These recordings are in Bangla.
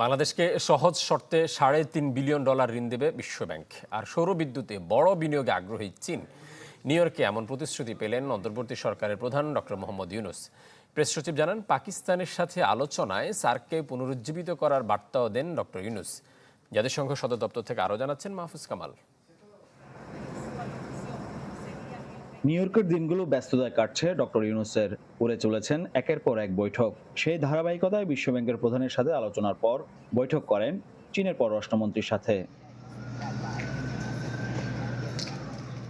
বাংলাদেশকে সহজ শর্তে সাড়ে তিন বিলিয়ন ডলার ঋণ দেবে বিশ্বব্যাংক। আর সৌর বিদ্যুতে বড় বিনিয়োগে আগ্রহী চীন। নিউ ইয়র্কে এমন প্রতিশ্রুতি পেলেন অন্তর্বর্তী সরকারের প্রধান ডক্টর মোহাম্মদ ইউনুস। প্রেস সচিব জানান, পাকিস্তানের সাথে আলোচনায় সার্ককে পুনরুজ্জীবিত করার বার্তাও দেন ডক্টর ইউনুস। জাতিসংঘ সদর দপ্তর থেকে আরও জানাচ্ছেন মাহফুজ কামাল। নিউ ইয়র্কের দিনগুলো ব্যস্ততায় কাটছে, ডক্টর ইউনুসের করে চলেছেন একের পর এক বৈঠক। সেই ধারাবাহিকতায় বিশ্বব্যাংকের প্রধানের সাথে আলোচনার পর বৈঠক করেন চীনের পররাষ্ট্রমন্ত্রীর সাথে।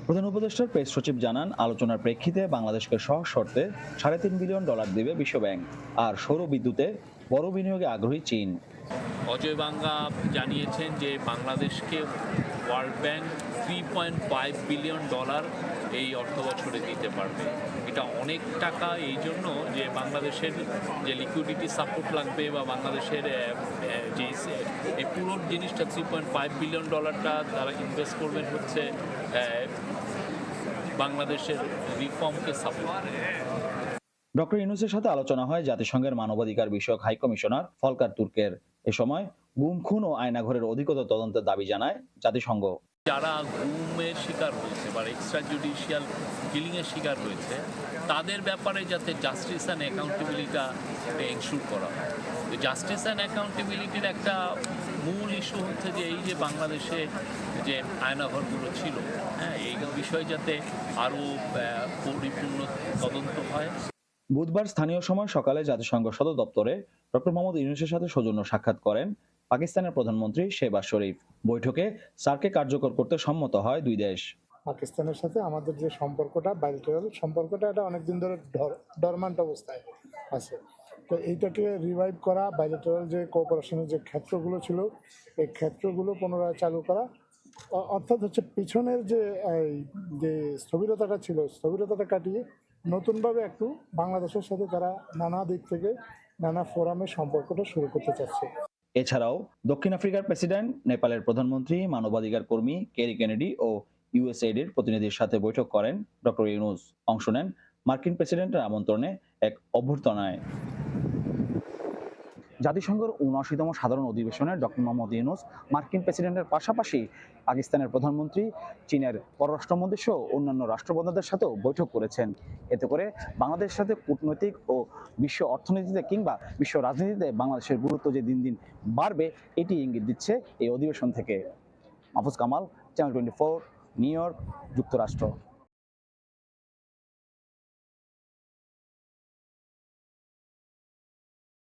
প্রধান উপদেষ্টার প্রেস সচিব জানান, আলোচনার প্রেক্ষিতে বাংলাদেশকে সহ শর্তে সাড়ে তিন বিলিয়ন ডলার দেবে বিশ্বব্যাংক আর সৌর বিদ্যুতে বড় বিনিয়োগে আগ্রহী চীন। অজয় বাঙ্গা জানিয়েছেন যে বাংলাদেশকে World Bank three point five billion dollar এই অর্থ বছরে দিতে পারবে। এটা অনেক টাকা, এই জন্য যে বাংলাদেশের যে লিকুইডিটি সাপোর্ট লাগবে বা বাংলাদেশের যে এই পুরো জিনিসটা থ্রি পয়েন্ট ফাইভ বিলিয়ন ডলারটা তারা ইনভেস্ট করবেন হচ্ছে বাংলাদেশের রিফর্মকে সাপোর্ট ডক্টর ইউনুসের সাথে আলোচনা হয় জাতিসংঘের মানবাধিকার বিষয়ক হাই কমিশনার ফলকার তুর্কের। এ সময় গুম, খুন ও আয়নাঘরের অধিকতর তদন্তের দাবি জানায় জাতিসংঘ। যারা গুমের শিকার হয়েছে বা এক্সট্রা জুডিশিয়াল কিলিংয়ের শিকার হয়েছে, তাদের ব্যাপারে যাতে জাস্টিস অ্যান্ড অ্যাকাউন্টেবিলিটা এনশিওর করা হয়। জাস্টিস অ্যান্ড অ্যাকাউন্টেবিলিটির একটা মূল ইস্যু হচ্ছে যে এই যে বাংলাদেশে যে আয়নাঘরগুলো ছিল হ্যাঁ এই বিষয়ে যাতে আরও পরিপূর্ণ তদন্ত হয়। বুধবার স্থানীয় সময় সকালে জাতিসংঘ সদর দপ্তরে ডক্টর মোহাম্মদ ইউনুসের সাথে সৌজন্য সাক্ষাৎ করেন পাকিস্তানের প্রধানমন্ত্রী শেহবাজ শরীফ। বৈঠকে সার্কে কার্যকর করতে সম্মত হয় দুই দেশ। পাকিস্তানের সাথে আমাদের যে সম্পর্কটা বাইলেটারাল সম্পর্কটা, এটা অনেকদিন ধরে ডরমান্ট অবস্থায় আছে। তো এইটাকে রিভাইভ করা বাইলেটারাল যে কোঅপারেশনের যে ক্ষেত্রগুলো ছিল, এই ক্ষেত্রগুলো পুনরায় চালু করা অর্থাৎ হচ্ছে পিছনের যে যে স্থবিরতাটা ছিল, স্থবিরতাটা কাটিয়ে নতুনভাবে একটু বাংলাদেশের সাথে তারা নানা দিক থেকে নানা ফোরামে সম্পর্কটা শুরু করতে চাচ্ছে। এছাড়াও দক্ষিণ আফ্রিকার প্রেসিডেন্ট, নেপালের প্রধানমন্ত্রী, মানবাধিকার কর্মী কেরি কেনেডি ও ইউএসএইডের প্রতিনিধির সাথে বৈঠক করেন ডক্টর ইউনুস। অংশ নেন মার্কিন প্রেসিডেন্টের আমন্ত্রণে এক অভ্যর্থনায়। জাতিসংঘের উনআশিতম সাধারণ অধিবেশনে ডক্টর মোহাম্মদ ইউনুস মার্কিন প্রেসিডেন্টের পাশাপাশি পাকিস্তানের প্রধানমন্ত্রী, চীনের পররাষ্ট্রমন্ত্রী সহ অন্যান্য রাষ্ট্রপ্রধানদের সাথেও বৈঠক করেছেন। এতে করে বাংলাদেশের সাথে কূটনৈতিক ও বিশ্ব অর্থনীতিতে কিংবা বিশ্ব রাজনীতিতে বাংলাদেশের গুরুত্ব যে দিন দিন বাড়বে, এটি ইঙ্গিত দিচ্ছে এই অধিবেশন থেকে। Mahfuz Kamal, channel twenty four, New York, যুক্তরাষ্ট্র।